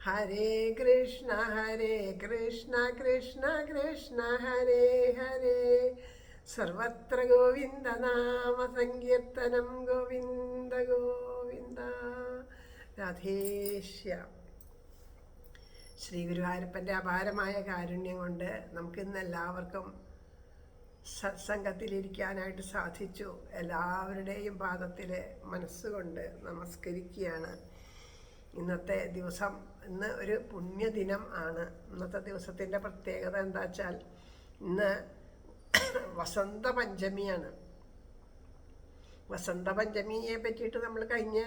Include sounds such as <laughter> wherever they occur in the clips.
ഹരേ കൃഷ്ണ ഹരേ കൃഷ്ണ കൃഷ്ണ കൃഷ്ണ ഹരേ ഹരേ സർവത്ര ഗോവിന്ദ നാമ സങ്കീർത്തനം ഗോവിന്ദ ഗോവിന്ദ രാധേശ്യാം ശ്രീ ഗുരുവായൂരപ്പന്റെ അപാരമായ കാരുണ്യം കൊണ്ട് നമുക്കിന്ന് എല്ലാവർക്കും സത്സംഗത്തിലിരിക്കാനായിട്ട് സാധിച്ചു. എല്ലാവരുടെയും പാദത്തിൽ മനസ്സുകൊണ്ട് നമസ്കരിക്കുകയാണ്. ഇന്നത്തെ ദിവസം ഇന്ന് ഒരു പുണ്യദിനം ആണ്. ഇന്നത്തെ ദിവസത്തിന്റെ പ്രത്യേകത എന്താ വെച്ചാൽ ഇന്ന് വസന്ത പഞ്ചമിയാണ് വസന്ത പറ്റിയിട്ട് നമ്മൾ കഴിഞ്ഞ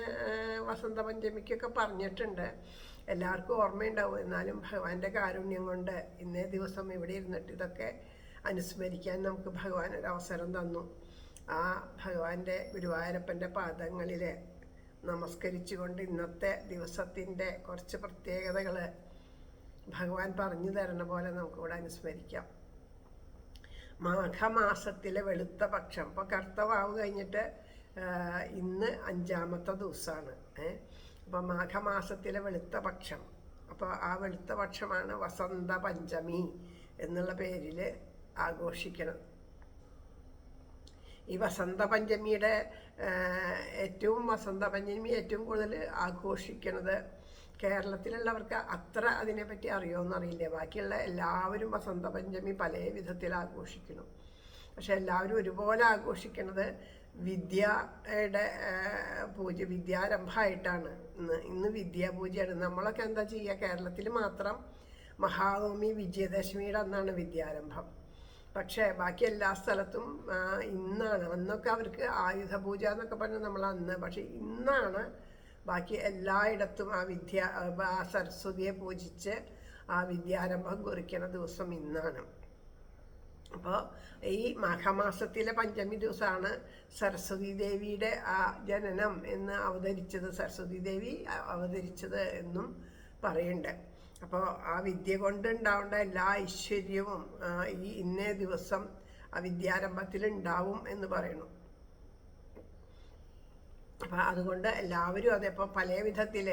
വസന്ത പഞ്ചമിക്കൊക്കെ പറഞ്ഞിട്ടുണ്ട്. എല്ലാവർക്കും ഓർമ്മയുണ്ടാവും. എന്നാലും ഭഗവാന്റെ കാരുണ്യം കൊണ്ട് ഇന്നേ ദിവസം ഇവിടെ ഇരുന്നിട്ട് ഇതൊക്കെ അനുസ്മരിക്കാൻ നമുക്ക് ഭഗവാൻ ഒരു അവസരം തന്നു. ആ ഭഗവാന്റെ ഗുരുവായൂരപ്പന്റെ പാദങ്ങളിൽ നമസ്കരിച്ചുകൊണ്ട് ഇന്നത്തെ ദിവസത്തിന്റെ കുറച്ച് പ്രത്യേകതകൾ ഭഗവാൻ പറഞ്ഞു തരണ പോലെ നമുക്കിവിടെ അനുസ്മരിക്കാം. മാഘമാസത്തിലെ വെളുത്ത പക്ഷം. ഇപ്പോൾ കർത്തവാവ് കഴിഞ്ഞിട്ട് ഇന്ന് അഞ്ചാമത്തെ ദിവസമാണ്. ഏഹ് അപ്പോൾ മാഘമാസത്തിലെ വെളുത്ത പക്ഷം. അപ്പോൾ ആ വെളുത്ത പക്ഷമാണ് വസന്ത പഞ്ചമി എന്നുള്ള പേരിൽ ആഘോഷിക്കണം. ഈ വസന്തപഞ്ചമിയുടെ ഏറ്റവും വസന്തപഞ്ചമി ഏറ്റവും കൂടുതൽ ആഘോഷിക്കുന്നത് കേരളത്തിലുള്ളവർക്ക് അത്ര അതിനെപ്പറ്റി അറിയുമെന്നറിയില്ല ബാക്കിയുള്ള എല്ലാവരും വസന്തപഞ്ചമി പല വിധത്തിൽ ആഘോഷിക്കണം പക്ഷെ എല്ലാവരും ഒരുപോലെ ആഘോഷിക്കുന്നത് വിദ്യയുടെ പൂജ വിദ്യാരംഭമായിട്ടാണ്. ഇന്ന് ഇന്ന് വിദ്യാപൂജയാണ് നമ്മളൊക്കെ എന്താ ചെയ്യുക? കേരളത്തിൽ മാത്രം മഹാനവമി വിജയദശമിയുടെ അന്നാണ് വിദ്യാരംഭം. പക്ഷേ ബാക്കി എല്ലാ സ്ഥലത്തും ഇന്നാണ്. അന്നൊക്കെ അവർക്ക് ആയുധ പൂജ എന്നൊക്കെ പറഞ്ഞ് നമ്മൾ അന്ന്. പക്ഷേ ഇന്നാണ് ബാക്കി എല്ലായിടത്തും ആ വിദ്യ ആ സരസ്വതിയെ പൂജിച്ച് ആ വിദ്യാരംഭം കുറിക്കുന്ന ദിവസം ഇന്നാണ്. അപ്പോൾ ഈ മാഘമാസത്തിലെ പഞ്ചമി ദിവസമാണ് സരസ്വതി ദേവിയുടെ ആ ജനനം എന്ന് അവതരിച്ചത് സരസ്വതി ദേവി അവതരിച്ചത് എന്നും പറയുന്നുണ്ട് അപ്പോൾ ആ വിദ്യ കൊണ്ട് ഉണ്ടാവേണ്ട എല്ലാ ഐശ്വര്യവും ഈ ഇന്നേ ദിവസം ആ വിദ്യാരംഭത്തിൽ ഉണ്ടാവും എന്ന് പറയുന്നു. അപ്പം അതുകൊണ്ട് എല്ലാവരും അതെ ഇപ്പോൾ പല വിധത്തിൽ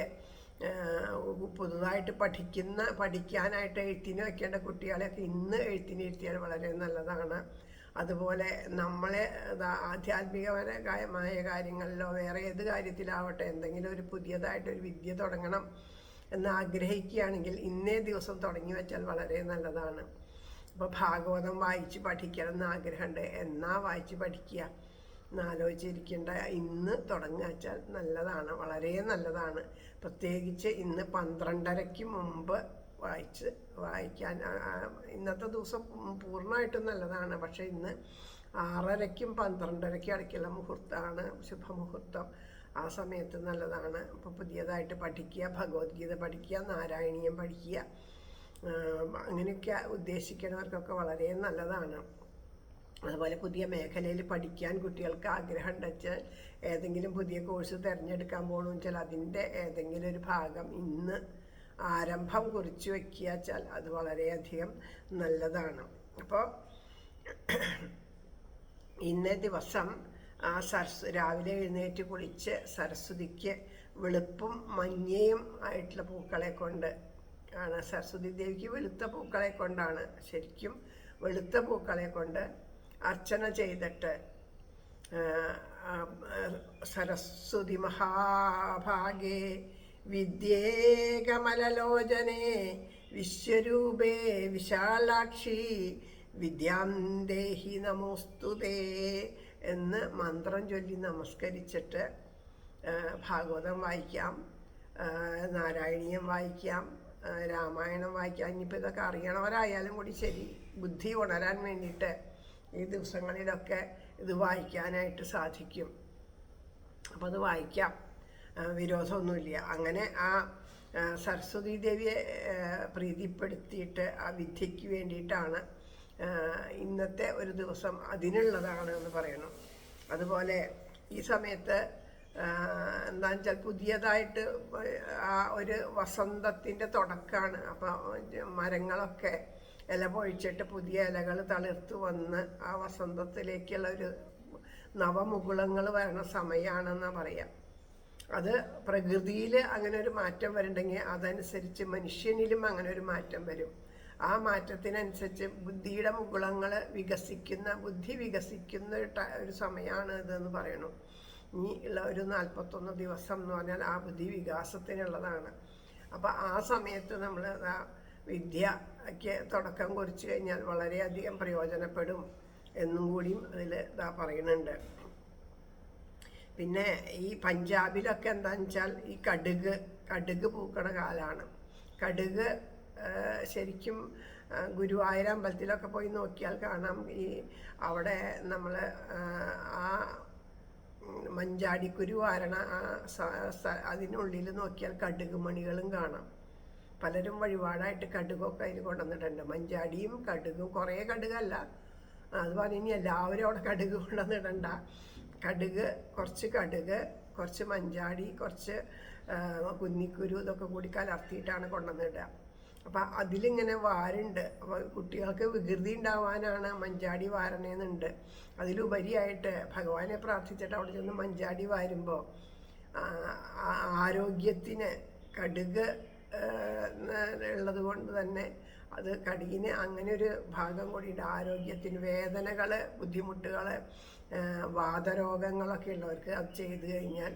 പുതുതായിട്ട് പഠിക്കുന്ന പഠിക്കാനായിട്ട് എഴുത്തിന് വയ്ക്കേണ്ട കുട്ടികളെയൊക്കെ ഇന്ന് എഴുത്തിന് ഇരുത്തിയാൽ വളരെ നല്ലതാണ്. അതുപോലെ നമ്മളെ ആധ്യാത്മികപരമായ കാര്യങ്ങളിലോ വേറെ ഏത് കാര്യത്തിലാവട്ടെ എന്തെങ്കിലും ഒരു പുതിയതായിട്ട് ഒരു വിദ്യ തുടങ്ങണം. എന്ന് ആഗ്രഹിക്കുകയാണെങ്കിൽ ഇന്നേ ദിവസം തുടങ്ങി വെച്ചാൽ വളരെ നല്ലതാണ്. അപ്പോൾ ഭാഗവതം വായിച്ച് പഠിക്കണം എന്ന് ആഗ്രഹമുണ്ട് എന്നാ വായിച്ച് പഠിക്കുക? എന്നാലോചിച്ചിരിക്കേണ്ട ഇന്ന് തുടങ്ങുക വെച്ചാൽ നല്ലതാണ് വളരെ നല്ലതാണ്. പ്രത്യേകിച്ച് ഇന്ന് പന്ത്രണ്ടരയ്ക്ക് മുമ്പ് വായിച്ച് വായിക്കാൻ ഇന്നത്തെ ദിവസം പൂർണമായിട്ടും നല്ലതാണ്. പക്ഷേ ഇന്ന് ആറരയ്ക്കും പന്ത്രണ്ടരയ്ക്കും ഇടയ്ക്കുള്ള മുഹൂർത്തമാണ് ശുഭമുഹൂർത്തം. ആ സമയത്ത് നല്ലതാണ്. ഇപ്പോൾ പുതിയതായിട്ട് പഠിക്കുക ഭഗവത്ഗീത പഠിക്കുക നാരായണീയം പഠിക്കുക അങ്ങനെയൊക്കെ ഉദ്ദേശിക്കുന്നവർക്കൊക്കെ വളരെ നല്ലതാണ്. അതുപോലെ പുതിയ മേഖലയിൽ പഠിക്കാൻ കുട്ടികൾക്ക് ആഗ്രഹം ഉണ്ടെച്ചാൽ ഏതെങ്കിലും പുതിയ കോഴ്സ് തിരഞ്ഞെടുക്കാൻ പോകണമെന്ന് വെച്ചാൽ അതിന്റെ ഏതെങ്കിലും ഒരു ഭാഗം ഇന്ന് ആരംഭം കുറിച്ചു വയ്ക്കുക വെച്ചാൽ അത് വളരെയധികം നല്ലതാണ്. അപ്പോൾ ഇന്നേ ദിവസം ആ സരസ് രാവിലെ എഴുന്നേറ്റ് കുളിച്ച് സരസ്വതിക്ക് വെളുപ്പും മഞ്ഞയും ആയിട്ടുള്ള പൂക്കളെ കൊണ്ട് ആണ്. സരസ്വതി ദേവിക്ക് വെളുത്ത പൂക്കളെ കൊണ്ടാണ് ശരിക്കും വെളുത്ത പൂക്കളെ കൊണ്ട് അർച്ചന ചെയ്തിട്ട് സരസ്വതി മഹാഭാഗേ വിദ്യേ കമലലോചനെ വിശ്വരൂപേ വിശാലാക്ഷി വിദ്യാം ദേഹി നമോസ്തുതേ എന്ന് മന്ത്രം ചൊല്ലി നമസ്കരിച്ചിട്ട് ഭാഗവതം വായിക്കാം നാരായണീയം വായിക്കാം രാമായണം വായിക്കാം. ഇനിയിപ്പോൾ ഇതൊക്കെ അറിയണവരായാലും കൂടി ശരി ബുദ്ധി ഉണരാൻ വേണ്ടിയിട്ട് ഈ ദിവസങ്ങളിലൊക്കെ ഇത് വായിക്കാനായിട്ട് സാധിക്കും. അപ്പോൾ അത് വായിക്കാം. വിരോധമൊന്നുമില്ല. അങ്ങനെ ആ സരസ്വതി ദേവിയെ പ്രീതിപ്പെടുത്തിയിട്ട് ആ വിദ്യയ്ക്ക് വേണ്ടിയിട്ടാണ് ഇന്നത്തെ ഒരു ദിവസം അതിനുള്ളതാണ് എന്ന് പറയണം. അതുപോലെ ഈ സമയത്ത് എന്താ വെച്ചാൽ പുതിയതായിട്ട് ആ ഒരു വസന്തത്തിന്റെ തുടക്കമാണ് അപ്പോൾ മരങ്ങളൊക്കെ ഇല പൊഴിച്ചിട്ട് പുതിയ ഇലകൾ തളിർത്ത് വന്ന് ആ വസന്തത്തിലേക്കുള്ള ഒരു നവമുകുളങ്ങൾ വരണ സമയമാണെന്നാണ് പറയാം. അത് പ്രകൃതിയിൽ അങ്ങനെ ഒരു മാറ്റം വരുന്നുണ്ടെങ്കിൽ അതനുസരിച്ച് മനുഷ്യനിലും അങ്ങനെ ഒരു മാറ്റം വരും. ആ മാറ്റത്തിനനുസരിച്ച് ബുദ്ധിയുടെ മുകുളങ്ങൾ വികസിക്കുന്ന ബുദ്ധി വികസിക്കുന്ന ഒരു സമയമാണ് ഇതെന്ന് പറയണു. ഇനി ഉള്ള ഒരു നാൽപ്പത്തൊന്ന് ദിവസം എന്ന് പറഞ്ഞാൽ ആ ബുദ്ധി വികാസത്തിനുള്ളതാണ്. അപ്പോൾ ആ സമയത്ത് നമ്മൾ ആ വിദ്യയ്ക്ക് തുടക്കം കുറിച്ച് കഴിഞ്ഞാൽ വളരെയധികം പ്രയോജനപ്പെടും എന്നും കൂടിയും അതിൽ ഇതാ പറയുന്നുണ്ട്. പിന്നെ ഈ പഞ്ചാബിലൊക്കെ എന്താണെന്ന് വെച്ചാൽ ഈ കടുക് കടുക് പൂക്കണ കാലമാണ് കടുക് ശരിക്കും ഗുരുവായൂർ അമ്പലത്തിലൊക്കെ പോയി നോക്കിയാൽ കാണാം. ഈ അവിടെ നമ്മൾ ആ മഞ്ചാടിക്കുരു വാരണ അതിനുള്ളിൽ നോക്കിയാൽ കടുക് മണികളും കാണാം. പലരും വഴിപാടായിട്ട് കടുകൊക്കെ അതിൽ കൊണ്ടുവന്നിട്ടുണ്ട്. മഞ്ചാടിയും കടുകും കുറേ കടുകല്ല. അത് ഇനി എല്ലാവരും അവിടെ കടുക് കൊണ്ടുവന്നിടണ്ട. കടുക് കുറച്ച് കടുക് കുറച്ച് മഞ്ചാടി കുറച്ച് കുന്നിക്കുരു ഇതൊക്കെ കൂടി കലർത്തിയിട്ടാണ് കൊണ്ടുവന്നിടുക. അപ്പം അതിലിങ്ങനെ വാരുണ്ട്. അപ്പം കുട്ടികൾക്ക് വികൃതി ഉണ്ടാവാനാണ് മഞ്ചാടി വാരണേന്നുണ്ട്. അതിലുപരിയായിട്ട് ഭഗവാനെ പ്രാർത്ഥിച്ചിട്ട് അവിടെ ചെന്ന് മഞ്ചാടി വാരുമ്പോൾ ആരോഗ്യത്തിന് കടുക് ഉള്ളത് കൊണ്ട് തന്നെ അത് കടുകിന് അങ്ങനെ ഒരു ഭാഗം കൂടിയിട്ട് ആരോഗ്യത്തിന് വേദനകൾ ബുദ്ധിമുട്ടുകൾ വാതരോഗങ്ങളൊക്കെ ഉള്ളവർക്ക് അത് ചെയ്തു കഴിഞ്ഞാൽ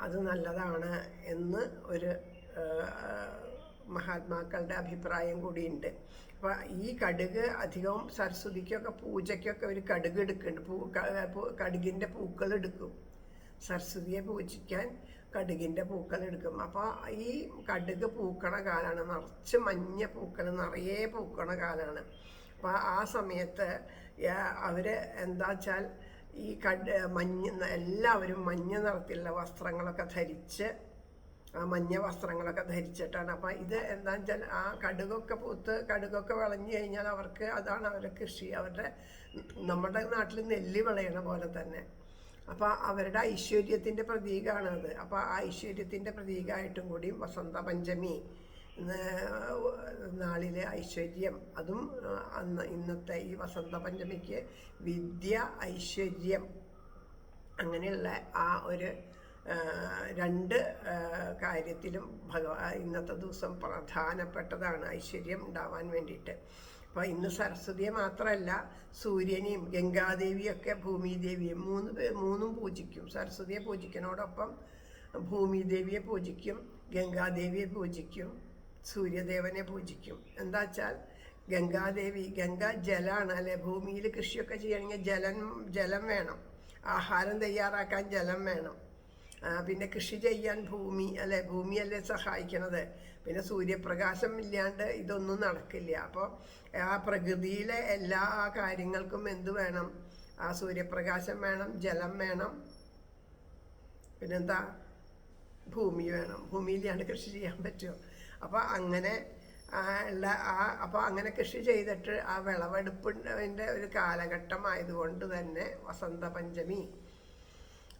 അത് നല്ലതാണ് എന്ന് ഒരു മഹാത്മാക്കളുടെ അഭിപ്രായം കൂടിയുണ്ട്. അപ്പോൾ ഈ കടുക് അധികവും സരസ്വതിക്കൊക്കെ പൂജയ്ക്കൊക്കെ ഒരു കടുക് എടുക്കുന്നുണ്ട്. പൂ കടുകിന്റെ പൂക്കൾ എടുക്കും. സരസ്വതിയെ പൂജിക്കാൻ കടുകിന്റെ പൂക്കൾ എടുക്കും. അപ്പോൾ ഈ കടുക് പൂക്കണ കാലമാണ് നിറച്ച് മഞ്ഞ പൂക്കൾ നിറയെ പൂക്കണ കാലമാണ് അപ്പോൾ ആ സമയത്ത് അവർ എന്താ വെച്ചാൽ ഈ കട് മഞ്ഞ എല്ലാവരും മഞ്ഞ നിറത്തിലുള്ള വസ്ത്രങ്ങളൊക്കെ ധരിച്ച് മഞ്ഞ വസ്ത്രങ്ങളൊക്കെ ധരിച്ചിട്ടാണ്. അപ്പം ഇത് എന്താണെന്ന് വെച്ചാൽ ആ കടുകൊക്കെ പൂത്ത് കടുകൊക്കെ വിളഞ്ഞു കഴിഞ്ഞാൽ അവർക്ക് അതാണ് അവരുടെ കൃഷി. അവരുടെ നമ്മുടെ നാട്ടിൽ നെല്ല് വിളയണ പോലെ തന്നെ. അപ്പോൾ അവരുടെ ഐശ്വര്യത്തിന്റെ അത്. അപ്പോൾ ആ ഐശ്വര്യത്തിന്റെ പ്രതീകമായിട്ടും കൂടി വസന്ത പഞ്ചമി നാളിലെ ഐശ്വര്യം അതും അന്ന് ഇന്നത്തെ ഈ വസന്ത പഞ്ചമിക്ക് വിദ്യ ഐശ്വര്യം അങ്ങനെയുള്ള ആ ഒരു രണ്ട് കാര്യത്തിലും ഭഗവാ ഇന്നത്തെ ദിവസം പ്രധാനപ്പെട്ടതാണ് ഐശ്വര്യം ഉണ്ടാവാൻ വേണ്ടിയിട്ട്. അപ്പോൾ ഇന്ന് സരസ്വതിയെ മാത്രമല്ല സൂര്യനെയും ഗംഗാദേവിയൊക്കെ ഭൂമിദേവിയും മൂന്ന് മൂന്നും പൂജിക്കും. സരസ്വതിയെ പൂജിക്കുന്നതോടൊപ്പം ഭൂമിദേവിയെ പൂജിക്കും ഗംഗാദേവിയെ പൂജിക്കും സൂര്യദേവനെ പൂജിക്കും. എന്താ വെച്ചാൽ ഗംഗാദേവി ഗംഗ ജലമാണ് അല്ലെ? ഭൂമിയിൽ കൃഷിയൊക്കെ ചെയ്യണമെങ്കിൽ ജലം ജലം വേണം. ആഹാരം തയ്യാറാക്കാൻ ജലം വേണം. പിന്നെ കൃഷി ചെയ്യാൻ ഭൂമി അല്ലെ? ഭൂമിയല്ലേ സഹായിക്കണത്. പിന്നെ സൂര്യപ്രകാശം ഇല്ലാണ്ട് ഇതൊന്നും നടക്കില്ല. അപ്പോൾ ആ പ്രകൃതിയിലെ എല്ലാ കാര്യങ്ങൾക്കും എന്ത് വേണം? ആ സൂര്യപ്രകാശം വേണം ജലം വേണം. പിന്നെന്താ? ഭൂമി വേണം. ഭൂമിയിലാണ് കൃഷി ചെയ്യാൻ പറ്റുമോ അപ്പോൾ അങ്ങനെ ഉള്ള ആ അപ്പോൾ അങ്ങനെ കൃഷി ചെയ്തിട്ട് ആ വിളവെടുപ്പിന്റെ ഒരു കാലഘട്ടമായതുകൊണ്ട് തന്നെ വസന്ത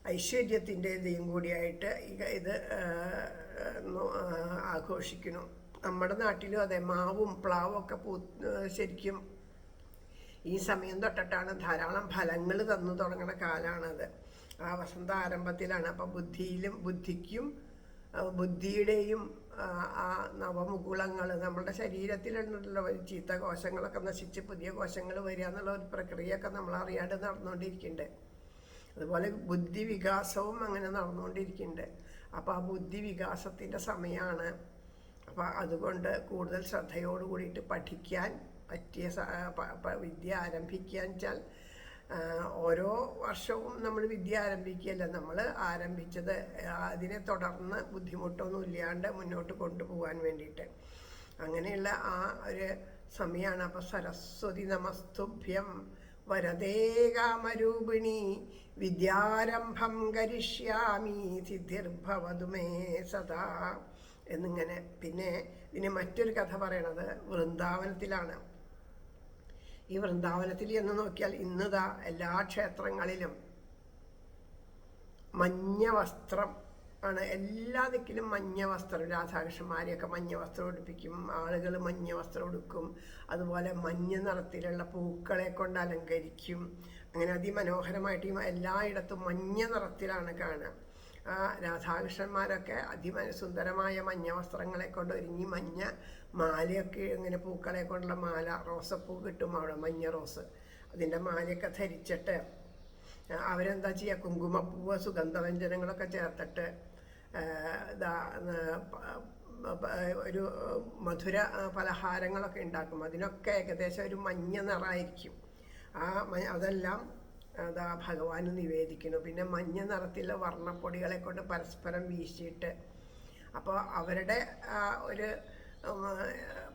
പഞ്ചമി ഐശ്വര്യത്തിന്റെ കൂടിയായിട്ട് ഇത് ആഘോഷിക്കുന്നു. നമ്മുടെ നാട്ടിലും അതെ മാവും പ്ലാവും ഒക്കെ പൂ ശരിക്കും ഈ സമയം തൊട്ടിട്ടാണ് ധാരാളം ഫലങ്ങൾ തന്നു തുടങ്ങുന്ന കാലമാണത് ആ വസന്ത ആരംഭത്തിലാണ്. അപ്പം ബുദ്ധിയിലും ബുദ്ധിക്കും ബുദ്ധിയുടെയും ആ, ആ നവമുകുളങ്ങൾ നമ്മുടെ ശരീരത്തിലുണ്ടല്ലോ ഒരു ചീത്ത കോശങ്ങളൊക്കെ നശിച്ച് പുതിയ കോശങ്ങൾ വരിക എന്നുള്ള ഒരു പ്രക്രിയയൊക്കെ നമ്മൾ അറിയാണ്ട് നടന്നുകൊണ്ടിരിക്കുന്നുണ്ട്. അതുപോലെ ബുദ്ധി വികാസവും അങ്ങനെ നടന്നുകൊണ്ടിരിക്കുന്നുണ്ട്. അപ്പോൾ ആ ബുദ്ധി വികാസത്തിന്റെ സമയമാണ് അപ്പോൾ അതുകൊണ്ട് കൂടുതൽ ശ്രദ്ധയോട് കൂടിയിട്ട് പഠിക്കാൻ പറ്റിയ വിദ്യ ആരംഭിക്കുക വെച്ചാൽ ഓരോ വർഷവും നമ്മൾ വിദ്യ ആരംഭിക്കുകയല്ല. നമ്മൾ ആരംഭിച്ചത് അതിനെ തുടർന്ന് ബുദ്ധിമുട്ടൊന്നും ഇല്ലാണ്ട് മുന്നോട്ട് കൊണ്ടുപോകാൻ വേണ്ടിയിട്ട്. അങ്ങനെയുള്ള ആ ഒരു സമയമാണ് അപ്പോൾ സരസ്വതി നമസ്തുഭ്യം. വരദേ കാമരൂപിണി വിദ്യാരംഭം കരിഷ്യാമി സിദ്ധിർഭവതു മേ സദാ. എന്നിങ്ങനെ പിന്നെ ഇതിന് മറ്റൊരു കഥ പറയണത് വൃന്ദാവനത്തിലാണ്. ഈ വൃന്ദാവനത്തിൽ എന്ന് നോക്കിയാൽ ഇന്നതാ എല്ലാ ക്ഷേത്രങ്ങളിലും മഞ്ഞ വസ്ത്രം ആണ്. എല്ലാ ദിക്കിലും മഞ്ഞ വസ്ത്രം രാധാകൃഷ്ണന്മാരെയൊക്കെ മഞ്ഞ വസ്ത്രം ഉടുപ്പിക്കും. ആളുകൾ മഞ്ഞ വസ്ത്രം ഉടുക്കും. അതുപോലെ മഞ്ഞ നിറത്തിലുള്ള പൂക്കളെ കൊണ്ട് അലങ്കരിക്കും. അങ്ങനെ അതിമനോഹരമായിട്ട് ഈ എല്ലായിടത്തും മഞ്ഞ നിറത്തിലാണ് കാണുക. രാധാകൃഷ്ണന്മാരൊക്കെ അതിസുന്ദരമായ മഞ്ഞ വസ്ത്രങ്ങളെ കൊണ്ട് ഒരുങ്ങി മഞ്ഞ മാലയൊക്കെ ഇങ്ങനെ പൂക്കളെ കൊണ്ടുള്ള മാല റോസപ്പൂ കിട്ടും അവിടെ മഞ്ഞ റോസ്. അതിന്റെ മാലയൊക്കെ ധരിച്ചിട്ട് അവരെന്താ ചെയ്യുക? കുങ്കുമപ്പൂവ് സുഗന്ധവ്യഞ്ജനങ്ങളൊക്കെ ചേർത്തിട്ട് ഒരു മധുര പലഹാരങ്ങളൊക്കെ ഉണ്ടാക്കും. അതിനൊക്കെ ഏകദേശം ഒരു മഞ്ഞ നിറമായിരിക്കും. ആ അതെല്ലാം അതാ ഭഗവാന് നിവേദിക്കുന്നു. പിന്നെ മഞ്ഞ നിറത്തിലുള്ള വർണപ്പൊടികളെ കൊണ്ട് പരസ്പരം വീശിയിട്ട് അപ്പോൾ അവരുടെ ഒരു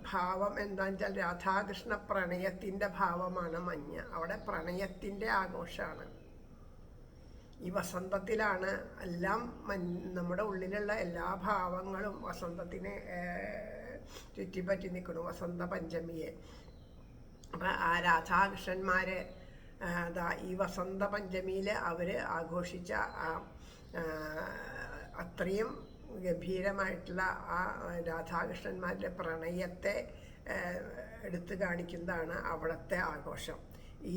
ഭാവം എന്താണെന്ന് വെച്ചാൽ രാധാകൃഷ്ണ പ്രണയത്തിന്റെ ഭാവമാണ് മഞ്ഞ. അവിടെ പ്രണയത്തിന്റെ ആഘോഷമാണ്. ഈ വസന്തത്തിലാണ് എല്ലാം നമ്മുടെ ഉള്ളിലുള്ള എല്ലാ ഭാവങ്ങളും വസന്തത്തിനെ ചുറ്റിപ്പറ്റി നിൽക്കുന്നു. വസന്ത പഞ്ചമിയെ. അപ്പം ആ രാധാകൃഷ്ണന്മാരെ അതാ ഈ വസന്ത പഞ്ചമിയിൽ അവർ ആഘോഷിച്ച ആ, അത്രയും ഗംഭീരമായിട്ടുള്ള ആ രാധാകൃഷ്ണന്മാരുടെ പ്രണയത്തെ എടുത്തു കാണിക്കുന്നതാണ് അവിടുത്തെ ആഘോഷം.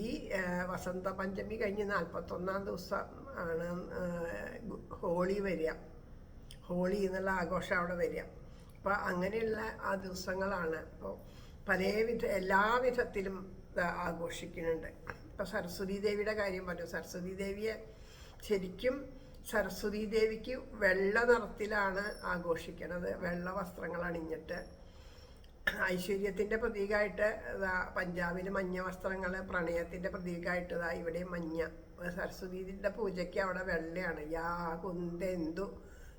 ഈ വസന്ത പഞ്ചമി കഴിഞ്ഞ് നാൽപ്പത്തൊന്നാം ദിവസം ആണ് ഹോളി വരിക. ഹോളി എന്നുള്ള ആഘോഷം അവിടെ വരിക. അപ്പോൾ അങ്ങനെയുള്ള ആ ദിവസങ്ങളാണ് ഇപ്പോൾ പലവിധ എല്ലാ വിധത്തിലും ആഘോഷിക്കുന്നുണ്ട്. ഇപ്പോൾ സരസ്വതി ദേവിയുടെ കാര്യം പറഞ്ഞു. സരസ്വതി ദേവിയെ ശരിക്കും സരസ്വതി ദേവിക്ക് വെള്ള നിറത്തിലാണ് ആഘോഷിക്കുന്നത് വെള്ള വസ്ത്രങ്ങൾ അണിഞ്ഞിട്ട് ഐശ്വര്യത്തിന്റെ പ്രതീകമായിട്ട് ഇതാ പഞ്ചാബിൽ മഞ്ഞ വസ്ത്രങ്ങൾ പ്രണയത്തിന്റെ പ്രതീകമായിട്ട് ഇതാ ഇവിടെ മഞ്ഞ. സരസ്വതീന്റെ പൂജയ്ക്ക് അവിടെ വെള്ളയാണ്. യാ കുന്തെന്തു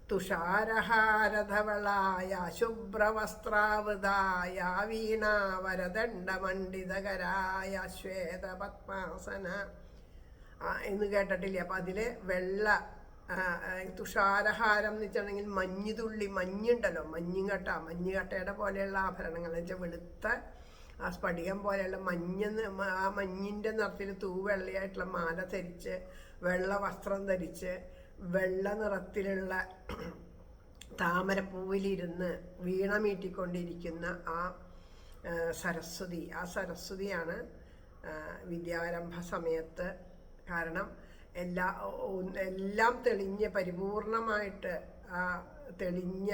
തുഷാരഹാരധവളായ ശുഭ്രവസ്ത്രാവൃതായ വീണ വരദണ്ഡമണ്ഡിതകരായ ശ്വേത പത്മാസന ആ, എന്ന് കേട്ടിട്ടില്ലേ? അപ്പം അതിൽ വെള്ള തുഷാരഹാരം എന്ന് വെച്ചിട്ടുണ്ടെങ്കിൽ മഞ്ഞുതുള്ളി മഞ്ഞുണ്ടല്ലോ മഞ്ഞുകട്ട മഞ്ഞുകട്ടയുടെ പോലെയുള്ള ആഭരണങ്ങൾ എന്ന് വെച്ചാൽ വെളുത്ത ആ സ്ഫടികം പോലെയുള്ള മഞ്ഞ ആ മഞ്ഞിന്റെ നിറത്തിൽ തൂവെള്ളയായിട്ടുള്ള മാല ധരിച്ച് വെള്ള വസ്ത്രം ധരിച്ച് വെള്ള നിറത്തിലുള്ള താമരപ്പൂവിലിരുന്ന് വീണ മീട്ടിക്കൊണ്ടിരിക്കുന്ന ആ സരസ്വതി. ആ സരസ്വതിയാണ് വിദ്യാരംഭ സമയത്ത് കാരണം എല്ലാ എല്ലാം തെളിഞ്ഞ് പരിപൂർണമായിട്ട് ആ തെളിഞ്ഞ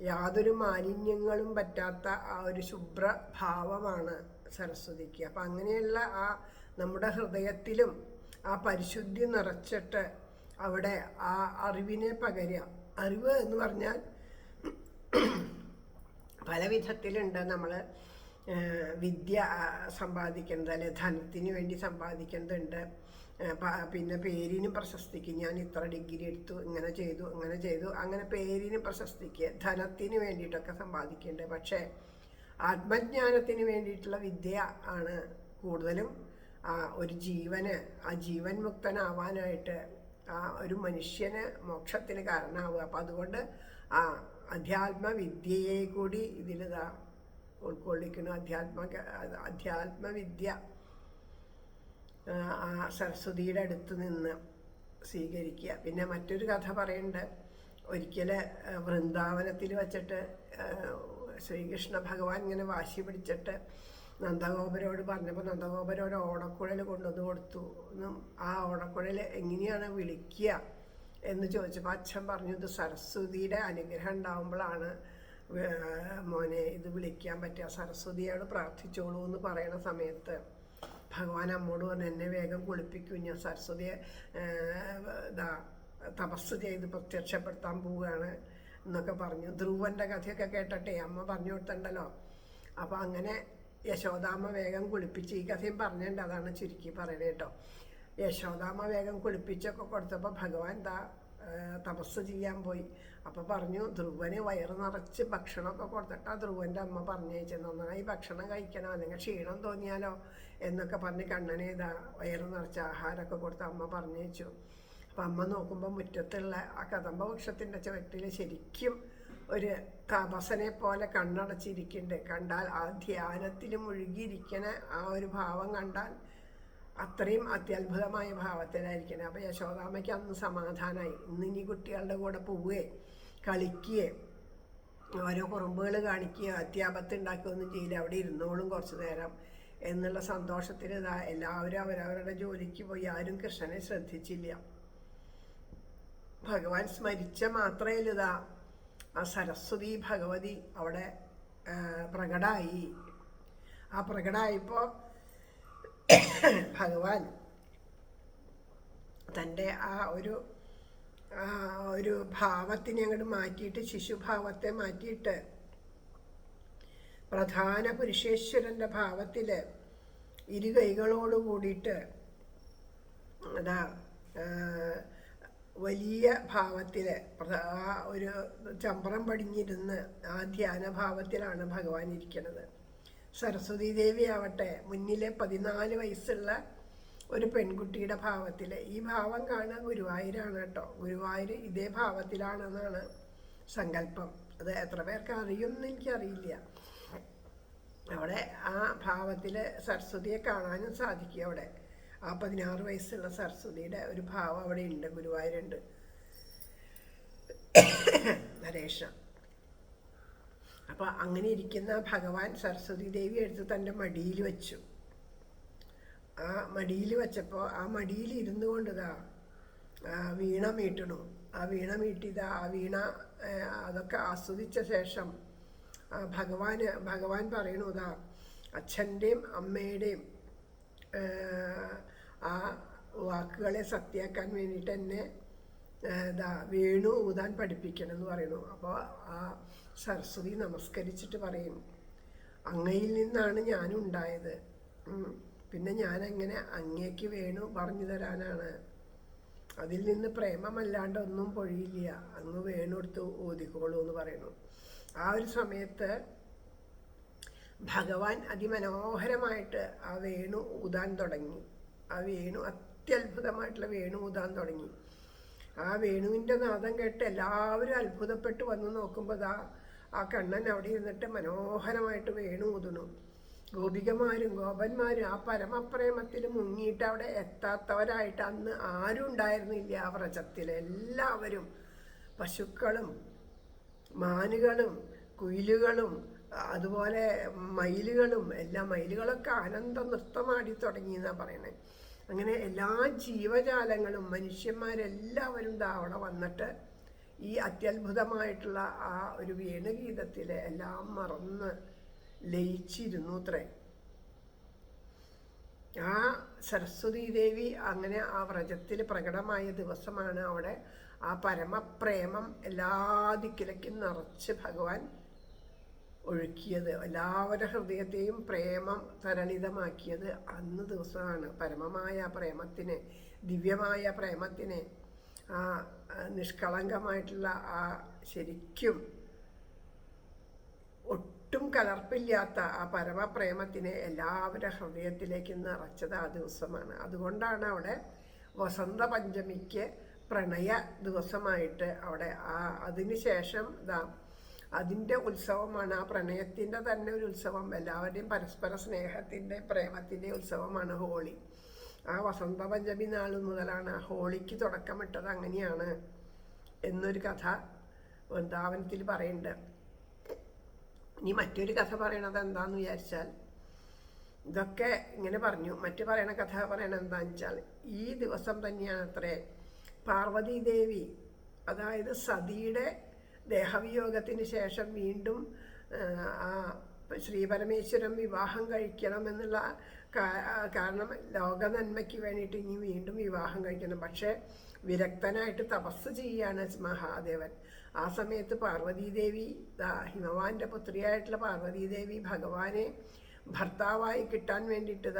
യാതൊരു മാലിന്യങ്ങളും പറ്റാത്ത ആ ഒരു ശുഭ്ര ഭാവമാണ് സരസ്വതിക്ക്. അപ്പം അങ്ങനെയുള്ള ആ നമ്മുടെ ഹൃദയത്തിലും ആ പരിശുദ്ധി നിറച്ചിട്ട് അവിടെ ആ അറിവിനെ പകരുക. അറിവ് എന്ന് പറഞ്ഞാൽ പല വിധത്തിലുണ്ട് നമ്മൾ വിദ്യ സമ്പാദിക്കേണ്ടത് അല്ലെ ധനത്തിന് വേണ്ടി സമ്പാദിക്കുന്നതുണ്ട് പിന്നെ പേരിനും പ്രശസ്തിക്ക് ഞാൻ ഇത്ര ഡിഗ്രി എടുത്തു ഇങ്ങനെ ചെയ്തു ഇങ്ങനെ ചെയ്തു. അങ്ങനെ പേരിനും പ്രശസ്തിക്ക് ധനത്തിന് വേണ്ടിയിട്ടൊക്കെ സമ്പാദിക്കേണ്ടത് പക്ഷേ ആത്മജ്ഞാനത്തിന് വേണ്ടിയിട്ടുള്ള വിദ്യ ആണ് കൂടുതലും ഒരു ജീവന് ആ ജീവൻ മുക്തനാവാനായിട്ട് ആ ഒരു മനുഷ്യന് മോക്ഷത്തിന് കാരണമാവുക. അപ്പം അതുകൊണ്ട് ആ അധ്യാത്മവിദ്യയെ കൂടി ഇതിലിതാ ഉൾക്കൊള്ളിക്കുന്നു. അധ്യാത്മ അധ്യാത്മവിദ്യ ആ, സരസ്വതിയുടെ അടുത്ത് നിന്ന് സ്വീകരിക്കുക. പിന്നെ മറ്റൊരു കഥ പറയുന്നുണ്ട്. ഒരിക്കൽ വൃന്ദാവനത്തിൽ വച്ചിട്ട് ശ്രീകൃഷ്ണ ഭഗവാൻ ഇങ്ങനെ വാശി പിടിച്ചിട്ട് നന്ദഗോപരോട് പറഞ്ഞപ്പോൾ നന്ദഗോപര ഒരു ഓടക്കുഴൽ കൊണ്ടുവന്ന് കൊടുത്തു. എന്നും ആ ഓടക്കുഴൽ എങ്ങനെയാണ് വിളിക്കുക എന്ന് ചോദിച്ചപ്പോൾ അച്ഛൻ പറഞ്ഞു ഇത് സരസ്വതിയുടെ അനുഗ്രഹം ഉണ്ടാവുമ്പോഴാണ് മോനെ ഇത് വിളിക്കാൻ പറ്റുക. സരസ്വതിയോട് പ്രാർത്ഥിച്ചോളൂ എന്ന് പറയുന്ന സമയത്ത് ഭഗവാൻ അമ്മോട് പറഞ്ഞു എന്നെ വേഗം കുളിപ്പിക്കും ഞാൻ സരസ്വതിയെ ഇതാ തപസ് ചെയ്ത് പ്രത്യക്ഷപ്പെടുത്താൻ പോവുകയാണ് എന്നൊക്കെ പറഞ്ഞു. ധ്രുവന്റെ കഥയൊക്കെ കേട്ടിട്ടേ അമ്മ പറഞ്ഞു കൊടുത്തണ്ടല്ലോ അപ്പോൾ അങ്ങനെ യശോദാമ്മ വേഗം കുളിപ്പിച്ച് ഈ കഥയും പറഞ്ഞിട്ടുണ്ട് അതാണ് ചുരുക്കി പറയുന്നത് കേട്ടോ. യശോദാമ്മ വേഗം കുളിപ്പിച്ചൊക്കെ കൊടുത്തപ്പോൾ ഭഗവാൻ ദാ തപസ് ചെയ്യാൻ പോയി. അപ്പോൾ പറഞ്ഞു ധ്രുവന് വയറ് നിറച്ച് ഭക്ഷണമൊക്കെ കൊടുത്തിട്ട് ആ ധ്രുവന്റെ അമ്മ പറഞ്ഞയച്ചു നന്നായി ഭക്ഷണം കഴിക്കണം അല്ലെങ്കിൽ ക്ഷീണം തോന്നിയാലോ? എന്നൊക്കെ പറഞ്ഞ് കണ്ണനെ ഇതാ വയറ് നിറച്ച് ആഹാരമൊക്കെ കൊടുത്ത് അമ്മ പറഞ്ഞയച്ചു. അപ്പം അമ്മ നോക്കുമ്പോൾ മുറ്റത്തുള്ള ആ കദംബ വൃക്ഷത്തിന്റെ ചുവട്ടിൽ ശരിക്കും ഒരു തപസനെ പോലെ കണ്ണടച്ചിരിക്കുന്നുണ്ട്. കണ്ടാൽ ആ ധ്യാനത്തിൽ മുഴുകിയിരിക്കണ ആ ഒരു ഭാവം കണ്ടാൽ അത്രയും അത്യത്ഭുതമായ ഭാവത്തിലായിരിക്കണം. അപ്പോൾ യശോദാമയ്ക്ക് അന്ന് സമാധാനമായി ഇന്ന് ഇനി കുട്ടികളുടെ കൂടെ പോവുകയും കളിക്കുകയും ഓരോ കുറുമ്പുകൾ കാണിക്കുകയോ അത്യാപത്ത് ഉണ്ടാക്കുകയൊന്നും ചെയ്യില്ല. അവിടെ ഇരുന്നോളും കുറച്ച് നേരം എന്നുള്ള സന്തോഷത്തിൽ എല്ലാവരും അവരവരുടെ ജോലിക്ക് പോയി. ആരും കൃഷ്ണനെ ശ്രദ്ധിച്ചില്ല. ഭഗവാൻ സ്മരിച്ച മാത്രമേ ഇതാ ആ സരസ്വതി ഭഗവതി അവിടെ പ്രകടമായി ആ പ്രകടമായപ്പോൾ ഭഗവാൻ തന്റെ ആ ഒരു ഒരു ഭാവത്തിനെ അങ്ങോട്ട് മാറ്റിയിട്ട് ശിശുഭാവത്തെ മാറ്റിയിട്ട് പ്രധാന പുരുഷേശ്വരന്റെ ഭാവത്തിൽ ഇരു കൈകളോട് കൂടിയിട്ട് അതാ വലിയ ഭാവത്തിൽ ആ ഒരു ചമ്പറം പടിഞ്ഞിരുന്ന് ആ ധ്യാനഭാവത്തിലാണ് ഭഗവാൻ ഇരിക്കുന്നത് സരസ്വതി ദേവി ആവട്ടെ മുന്നിലെ പതിനാല് വയസ്സുള്ള ഒരു പെൺകുട്ടിയുടെ ഭാവത്തിൽ ഈ ഭാവം കാണുക ഗുരുവായൂരാണ് കേട്ടോ. ഗുരുവായൂർ ഇതേ ഭാവത്തിലാണെന്നാണ് സങ്കല്പം. അത് എത്ര പേർക്ക് അറിയുമെന്ന് എനിക്കറിയില്ല. അവിടെ ആ ഭാവത്തിൽ സരസ്വതിയെ കാണാനും സാധിക്കും അവിടെ. ആ പതിനാറ് വയസ്സുള്ള സരസ്വതിയുടെ ഒരു ഭാവം അവിടെ ഉണ്ട് ഗുരുവായൂരുണ്ട്. <coughs> നരേഷ. അപ്പോൾ അങ്ങനെ ഇരിക്കുന്ന ഭഗവാൻ സരസ്വതി ദേവി എടുത്ത് തന്റെ മടിയിൽ വെച്ചു. ആ മടിയിൽ വെച്ചപ്പോൾ ആ മടിയിൽ ഇരുന്നു കൊണ്ടിതാ വീണ മീട്ടണു. ആ വീണ മീട്ടിതാ ആ വീണ അതൊക്കെ ആസ്വദിച്ച ശേഷം ഭഗവാന് ഭഗവാൻ പറയണു ഇതാ അച്ഛന്റെയും അമ്മയുടെയും ആ വാക്കുകളെ സത്യാക്കാൻ വേണ്ടിയിട്ട് എന്നെ ഇതാ വേണു ഊതാൻ പഠിപ്പിക്കണം എന്ന് പറയുന്നു. അപ്പോൾ ആ സരസ്വതി നമസ്കരിച്ചിട്ട് പറയും അങ്ങയിൽ നിന്നാണ് ഞാനും ഉണ്ടായത് ഉം. പിന്നെ ഞാനെങ്ങനെ അങ്ങേക്ക് വേണു പറഞ്ഞു തരാനാണ്. അതിൽ നിന്ന് പ്രേമമല്ലാണ്ട് ഒന്നും പൊഴിയില്ല. അങ്ങ് വേണെടുത്ത് ഓതിക്കോളൂ എന്ന് പറയുന്നു. ആ ഒരു സമയത്ത് ഭഗവാൻ അതിമനോഹരമായിട്ട് ആ വേണു ഊതാൻ തുടങ്ങി. ആ വേണു അത്യത്ഭുതമായിട്ടുള്ള വേണു ഊതാൻ തുടങ്ങി. ആ വേണുവിന്റെ നാദം കേട്ട് എല്ലാവരും അത്ഭുതപ്പെട്ട് വന്ന് നോക്കുമ്പോൾ ദാ ആ കണ്ണൻ അവിടെ ഇരുന്നിട്ട് മനോഹരമായിട്ട് വേണു ഊതുന്നു ഗോപികമാരും ഗോപന്മാരും ആ പരമപ്രേമത്തിൽ മുങ്ങിയിട്ട് അവിടെ എത്താത്തവരായിട്ട് അന്ന് ആരും ഉണ്ടായിരുന്നില്ല ആ വ്രജത്തിൽ എല്ലാവരും പശുക്കളും മാനുകളും കുയിലുകളും അതുപോലെ മയിലുകളും എല്ലാ മയിലുകളൊക്കെ ആനന്ദ നൃത്തമാടി തുടങ്ങി എന്നാണ് അങ്ങനെ എല്ലാ ജീവജാലങ്ങളും മനുഷ്യന്മാരെല്ലാവരും അവിടെ വന്നിട്ട് ഈ അത്യത്ഭുതമായിട്ടുള്ള ആ ഒരു വേണുഗീതത്തിൽ എല്ലാം മറന്ന് ലയിച്ചിരുന്നു അത്രേ. ആ സരസ്വതി ദേവി അങ്ങനെ ആ വ്രജത്തിൽ പ്രകടമായ ദിവസമാണ് അവിടെ ആ പരമപ്രേമം എല്ലാ ദിക്കിലേക്കും നിറച്ച് ഭഗവാൻ ഒഴുക്കിയത്. എല്ലാവരുടെ ഹൃദയത്തെയും പ്രേമം തരളിതമാക്കിയത് അന്ന് ദിവസമാണ്. പരമമായ പ്രേമത്തിനെ പ്രേമത്തിന് ദിവ്യമായ പ്രേമത്തിന്. ആ നിഷ്കളങ്കമായിട്ടുള്ള ആ ശരിക്കും ഒട്ടും കലർപ്പില്ലാത്ത ആ പരമപ്രേമത്തിനെ എല്ലാവരുടെ ഹൃദയത്തിലേക്ക് നിറച്ചത് ആ ദിവസമാണ്. അതുകൊണ്ടാണ് അവിടെ വസന്ത പഞ്ചമിക്ക് പ്രണയ ദിവസമായിട്ട് അവിടെ ആ അതിനുശേഷം ഇതാ അതിന്റെ ഉത്സവമാണ്. ആ പ്രണയത്തിന്റെ തന്നെ ഒരു ഉത്സവം എല്ലാവരുടെയും പരസ്പര സ്നേഹത്തിന്റെ പ്രേമത്തിന്റെ ഉത്സവമാണ് ഹോളി. ആ വസന്തപഞ്ചമി നാൾ മുതലാണ് ഹോളിക്ക് തുടക്കമിട്ടത് അങ്ങനെയാണ് എന്നൊരു കഥ വൃന്ദാവനത്തിൽ പറയുന്നുണ്ട്. ഇനി മറ്റൊരു കഥ പറയണത് എന്താന്ന് വിചാരിച്ചാൽ ഇതൊക്കെ ഇങ്ങനെ പറഞ്ഞു. മറ്റു പറയണ കഥ പറയണത് എന്താന്ന് വെച്ചാൽ ഈ ദിവസം തന്നെയാണ് അത്രേ. പാർവതീദേവി അതായത് സതിയുടെ ദേഹവിയോഗത്തിന് ശേഷം വീണ്ടും ആ, ശ്രീപരമേശ്വരം വിവാഹം കഴിക്കണം എന്നുള്ള കാരണം ലോക നന്മയ്ക്ക് വേണ്ടിയിട്ട് ഇനി വീണ്ടും വിവാഹം കഴിക്കണം. പക്ഷേ വിരക്തനായിട്ട് തപസ് ചെയ്യാണ് മഹാദേവൻ. ആ സമയത്ത് പാർവതീദേവി ഹിമവാന്റെ പുത്രിയായിട്ടുള്ള പാർവതീദേവി ഭഗവാനെ ഭർത്താവായി കിട്ടാൻ വേണ്ടിയിട്ട്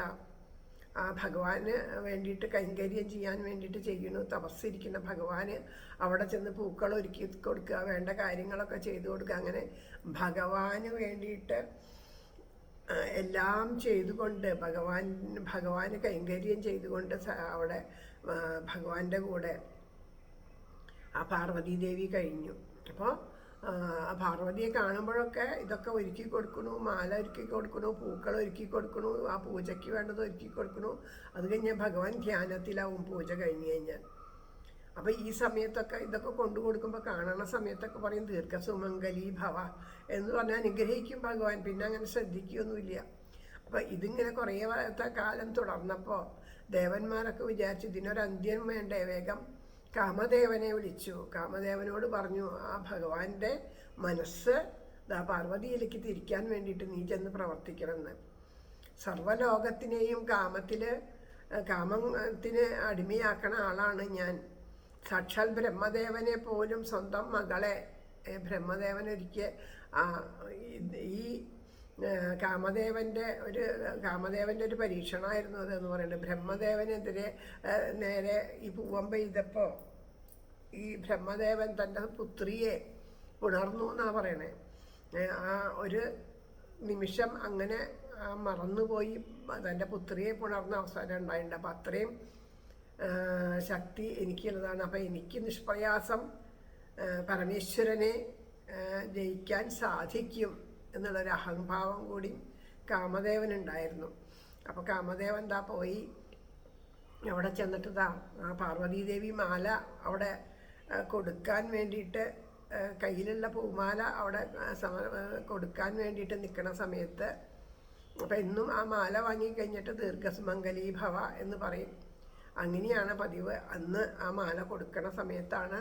ആ ഭഗവാന് വേണ്ടിയിട്ട് കൈങ്കര്യം ചെയ്യാൻ വേണ്ടിയിട്ട് ചെയ്യുന്നു. തപസ്സിരിക്കുന്ന ഭഗവാന് അവിടെ ചെന്ന് പൂക്കൾ ഒരുക്കി കൊടുക്കുക വേണ്ട കാര്യങ്ങളൊക്കെ ചെയ്തു കൊടുക്കുക. അങ്ങനെ ഭഗവാന് വേണ്ടിയിട്ട് എല്ലാം ചെയ്തുകൊണ്ട് ഭഗവാൻ ഭഗവാന് കൈങ്കര്യം ചെയ്തുകൊണ്ട് അവിടെ ഭഗവാന്റെ കൂടെ ആ പാർവതീദേവി കഴിഞ്ഞു. അപ്പോൾ ആ പാർവതിയെ കാണുമ്പോഴൊക്കെ ഇതൊക്കെ ഒരുക്കി കൊടുക്കണു മാല ഒരുക്കി കൊടുക്കണു പൂക്കൾ ഒരുക്കി കൊടുക്കണു ആ പൂജയ്ക്ക് വേണ്ടത് ഒരുക്കി കൊടുക്കണു അത് കഴിഞ്ഞാൽ ഭഗവാൻ ധ്യാനത്തിലാവും പൂജ കഴിഞ്ഞു കഴിഞ്ഞാൽ. അപ്പോൾ ഈ സമയത്തൊക്കെ ഇതൊക്കെ കൊണ്ടു കൊടുക്കുമ്പോൾ കാണണ സമയത്തൊക്കെ പറയും ദീർഘസുമംഗലി ഭവ എന്ന് പറഞ്ഞാൽ അനുഗ്രഹിക്കും ഭഗവാൻ. പിന്നെ അങ്ങനെ ശ്രദ്ധിക്കുകയൊന്നുമില്ല അപ്പോൾ ഇതിങ്ങനെ കുറേ വർഷത്തെ കാലം തുടർന്നപ്പോൾ ദേവന്മാരൊക്കെ വിചാരിച്ചു ഇതിനൊരു അന്ത്യം വേണ്ടേ വേഗം കാമദേവനെ വിളിച്ചു. കാമദേവനോട് പറഞ്ഞു ആ ഭഗവാന്റെ മനസ്സ് ദാ പാർവതിയിലേക്ക് തിരിക്കാൻ വേണ്ടിയിട്ട് നീ ചെന്ന് പ്രവർത്തിക്കണമെന്ന്. സർവലോകത്തിനെയും കാമത്തിൽ കാമത്തിന് അടിമയാക്കണ ആളാണ് ഞാൻ. സാക്ഷാൽ ബ്രഹ്മദേവനെ പോലും സ്വന്തം മകളെ ഒരിക്കൽ ഈ- കാമദേവന്റെ ഒരു കാമദേവന്റെ ഒരു പരീക്ഷണമായിരുന്നു അതെന്ന് പറയുന്നത്. ബ്രഹ്മദേവനെതിരെ നേരെ ഈ പൂവം പെയ്തപ്പോൾ ഈ ബ്രഹ്മദേവൻ തന്റെ പുത്രിയെ ഉണർന്നു എന്നാണ് പറയണേ. ആ ഒരു നിമിഷം അങ്ങനെ മറന്നുപോയി തന്റെ പുത്രിയെ പുണർന്ന അവസരം ഉണ്ടായിട്ടുണ്ട്. അപ്പം അത്രയും ശക്തി എനിക്കുള്ളതാണ്. അപ്പം എനിക്ക് നിഷ്പ്രയാസം പരമേശ്വരനെ ജയിക്കാൻ സാധിക്കും എന്നുള്ളൊരു അഹംഭാവം കൂടി കാമദേവനുണ്ടായിരുന്നു. അപ്പോൾ കാമദേവൻ ദാ പോയി. അവിടെ ചെന്നിട്ട് ദാ ആ പാർവതീദേവി മാല അവിടെ കൊടുക്കാൻ വേണ്ടിയിട്ട് കയ്യിലുള്ള പൂമാല അവിടെ സമ കൊടുക്കാൻ വേണ്ടിയിട്ട് നിൽക്കുന്ന സമയത്ത് അപ്പം എന്നും ആ മാല വാങ്ങിക്കഴിഞ്ഞിട്ട് ദീർഘസുമംഗലീഭവ എന്ന് പറയും. അങ്ങനെയാണ് പതിവ്. അന്ന് ആ മാല കൊടുക്കണ സമയത്താണ്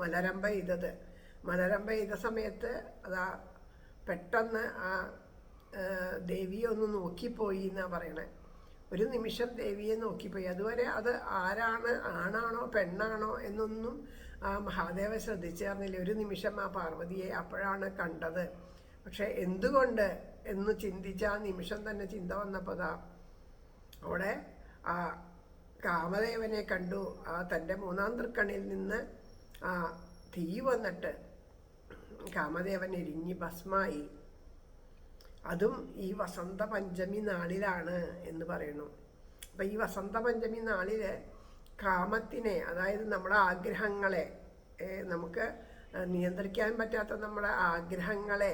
മലരമ്പ ചെയ്തത് മലരമ്പ ചെയ്ത സമയത്ത് അതാ പെട്ടെന്ന് ആ ആ, ദേവിയെ ഒന്ന് നോക്കിപ്പോയി എന്നാണ് പറയണേ. ഒരു നിമിഷം ദേവിയെ നോക്കിപ്പോയി. അതുവരെ അത് ആരാണ് ആണാണോ പെണ്ണാണോ എന്നൊന്നും ആ മഹാദേവ ശ്രദ്ധിച്ചേർന്നില്ല ഒരു നിമിഷം ആ പാർവതിയെ അപ്പോഴാണ് കണ്ടത്. പക്ഷെ എന്തുകൊണ്ട് എന്ന് ചിന്തിച്ച ആ നിമിഷം തന്നെ ചിന്ത വന്നപ്പോൾ അവിടെ ആ കാമദേവനെ കണ്ടു. ആ തന്റെ മൂന്നാം തൃക്കണ്ണിൽ നിന്ന് ആ തീ വന്നിട്ട് കാമദേവൻ എരിഞ്ഞ് ഭസ്മായി. അതും ഈ വസന്ത പഞ്ചമി നാളിലാണ് എന്ന് പറയുന്നു. അപ്പം ഈ വസന്ത പഞ്ചമി നാളിൽ കാമത്തിനെ അതായത് നമ്മുടെ ആഗ്രഹങ്ങളെ നമുക്ക് നിയന്ത്രിക്കാൻ പറ്റാത്ത നമ്മുടെ ആഗ്രഹങ്ങളെ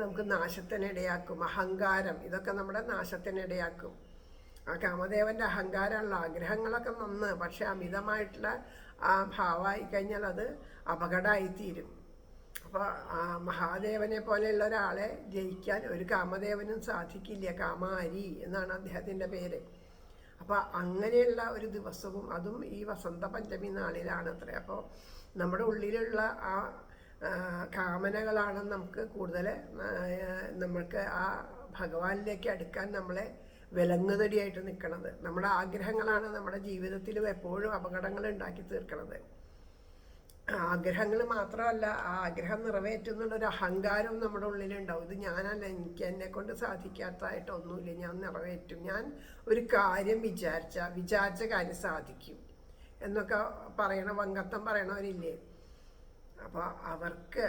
നമുക്ക് നാശത്തിനിടയാക്കും. അഹങ്കാരം ഇതൊക്കെ നമ്മുടെ നാശത്തിനിടയാക്കും. ആ കാമദേവന്റെ അഹങ്കാരമുള്ള ആഗ്രഹങ്ങളൊക്കെ നന്ന് പക്ഷെ അമിതമായിട്ടുള്ള ആ ഭാവമായി കഴിഞ്ഞാൽ അത് അപകടമായിത്തീരും. അപ്പോൾ ആ മഹാദേവനെ പോലെയുള്ള ഒരാളെ ജയിക്കാൻ ഒരു കാമദേവനും സാധിക്കില്ല കാമാരി എന്നാണ് അദ്ദേഹത്തിന്റെ പേര്. അപ്പോൾ അങ്ങനെയുള്ള ഒരു ദിവസവും അതും ഈ വസന്ത പഞ്ചമി നാളിലാണ് അത്ര. അപ്പോൾ നമ്മുടെ ഉള്ളിലുള്ള ആ കാമനകളാണ് നമുക്ക് കൂടുതൽ നമ്മൾക്ക് ആ ഭഗവാനിലേക്ക് അടുക്കാൻ നമ്മളെ വിലങ്ങുതടിയായിട്ട് നിൽക്കണത് നമ്മുടെ ആഗ്രഹങ്ങളാണ് നമ്മുടെ ജീവിതത്തിൽ എപ്പോഴും അപകടങ്ങൾ ഉണ്ടാക്കി തീർക്കുന്നത് ആഗ്രഹങ്ങൾ മാത്രമല്ല ആ ആഗ്രഹം നിറവേറ്റുന്നുള്ളൊരു അഹങ്കാരവും നമ്മുടെ ഉള്ളിലുണ്ടാവും. ഇത് ഞാനല്ല എനിക്ക് എന്നെ കൊണ്ട് സാധിക്കാത്തതായിട്ടൊന്നുമില്ല ഞാൻ നിറവേറ്റും. ഞാൻ ഒരു കാര്യം വിചാരിച്ച വിചാരിച്ച കാര്യം സാധിക്കും എന്നൊക്കെ പറയണ വങ്കത്തം പറയണവരില്ലേ? അപ്പോൾ അവർക്ക്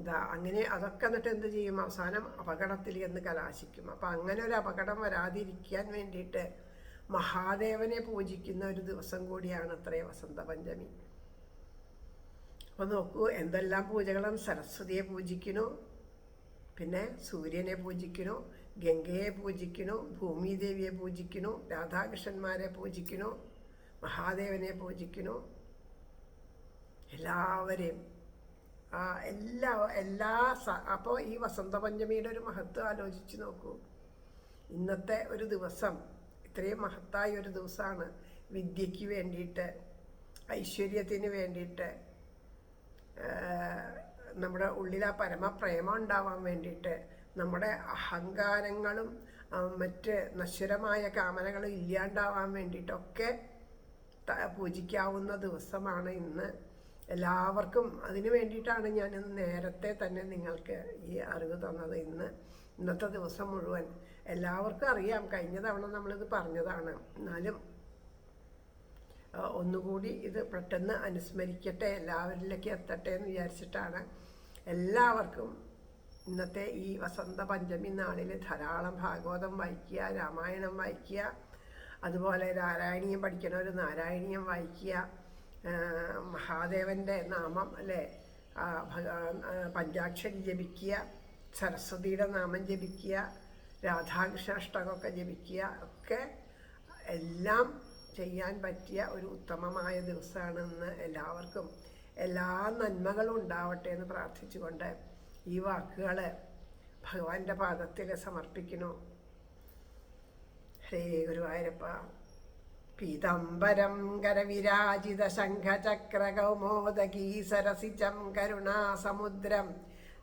ഇതാ അങ്ങനെ അതൊക്കെ എന്നിട്ട് എന്ത് ചെയ്യും? അവസാനം അപകടത്തിൽ എന്ന് കലാശിക്കും. അപ്പം അങ്ങനെ ഒരു അപകടം വരാതിരിക്കാൻ വേണ്ടിയിട്ട് മഹാദേവനെ പൂജിക്കുന്ന ഒരു ദിവസം കൂടിയാണ് അത്രേ വസന്ത പഞ്ചമി. അപ്പോൾ നോക്കൂ എന്തെല്ലാം പൂജകളും സരസ്വതിയെ പൂജിക്കുന്നു പിന്നെ സൂര്യനെ പൂജിക്കുന്നു ഗംഗയെ പൂജിക്കുന്നു ഭൂമിദേവിയെ പൂജിക്കുന്നു രാധാകൃഷ്ണന്മാരെ പൂജിക്കുന്നു മഹാദേവനെ പൂജിക്കുന്നു. എല്ലാവരെയും എല്ലാ എല്ലാ അപ്പോൾ ഈ വസന്തപഞ്ചമിയുടെ ഒരു മഹത്വം ആലോചിച്ച് നോക്കൂ. ഇന്നത്തെ ഒരു ദിവസം ഇത്രയും മഹത്തായ ഒരു ദിവസമാണ് വിദ്യയ്ക്ക് വേണ്ടിയിട്ട് ഐശ്വര്യത്തിന് വേണ്ടിയിട്ട് നമ്മുടെ ഉള്ളിൽ ആ പരമപ്രേമം ഉണ്ടാവാൻ വേണ്ടിയിട്ട് നമ്മുടെ അഹങ്കാരങ്ങളും മറ്റ് നശ്വരമായ കാമനകളും ഇല്ലാണ്ടാവാൻ വേണ്ടിയിട്ടൊക്കെ പൂജിക്കാവുന്ന ദിവസമാണ് ഇന്ന്. എല്ലാവർക്കും അതിനു വേണ്ടിയിട്ടാണ് ഞാൻ നേരത്തെ തന്നെ നിങ്ങൾക്ക് ഈ അറിവ് തന്നത്. ഇന്ന് ഇന്നത്തെ ദിവസം മുഴുവൻ എല്ലാവർക്കും അറിയാം. കഴിഞ്ഞ തവണ നമ്മളിത് പറഞ്ഞതാണ്. എന്നാലും ഒന്നുകൂടി ഇത് പെട്ടെന്ന് അനുസ്മരിക്കട്ടെ എല്ലാവരിലേക്ക് എത്തട്ടെ എന്ന് വിചാരിച്ചിട്ടാണ് എല്ലാവർക്കും ഇന്നത്തെ ഈ വസന്ത പഞ്ചമി നാളിൽ ധാരാളം ഭാഗവതം വായിക്കുക രാമായണം വായിക്കുക അതുപോലെ നാരായണീയം പഠിക്കണവർ നാരായണീയം വായിക്കുക മഹാദേവന്റെ നാമം അല്ലേ? പഞ്ചാക്ഷരി ജപിക്കുക സരസ്വതിയുടെ നാമം ജപിക്കുക രാധാകൃഷ്ണ അഷ്ടകമൊക്കെ ജപിക്കുക ഒക്കെ എല്ലാം ചെയ്യാൻ പറ്റിയ ഒരു ഉത്തമമായ ദിവസമാണ് ഇന്ന് എല്ലാവർക്കും എല്ലാ നന്മകളും ഉണ്ടാവട്ടെ എന്ന് പ്രാർത്ഥിച്ചുകൊണ്ട് ഈ വാക്കുകൾ ഭഗവാന്റെ പാദത്തിൽ സമർപ്പിക്കണോ ഹരേ ഗുരുവായൂരപ്പ. പീതംബരം കരവിരാജിത ശംഖചക്രകൗമോദകീ സരസിജം കരുണാസമുദ്രം.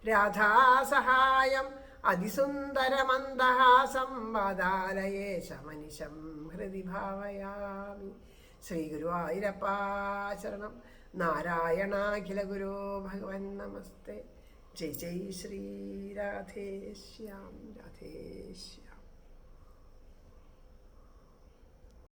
രാധാസഹായം അതിസുന്ദരമന്ദഹാസം വാദാലയേ ശമനിശം ഹൃദി ഭാവയാമി. ശ്രീഗുരുവായൂരപ്പ ശരണം നാരായണാഖില ഗുരു ഭഗവൻ നമസ്തേ. ജയ് ജയ് ശ്രീ രാധേശ്യാം രാധേശ്യാം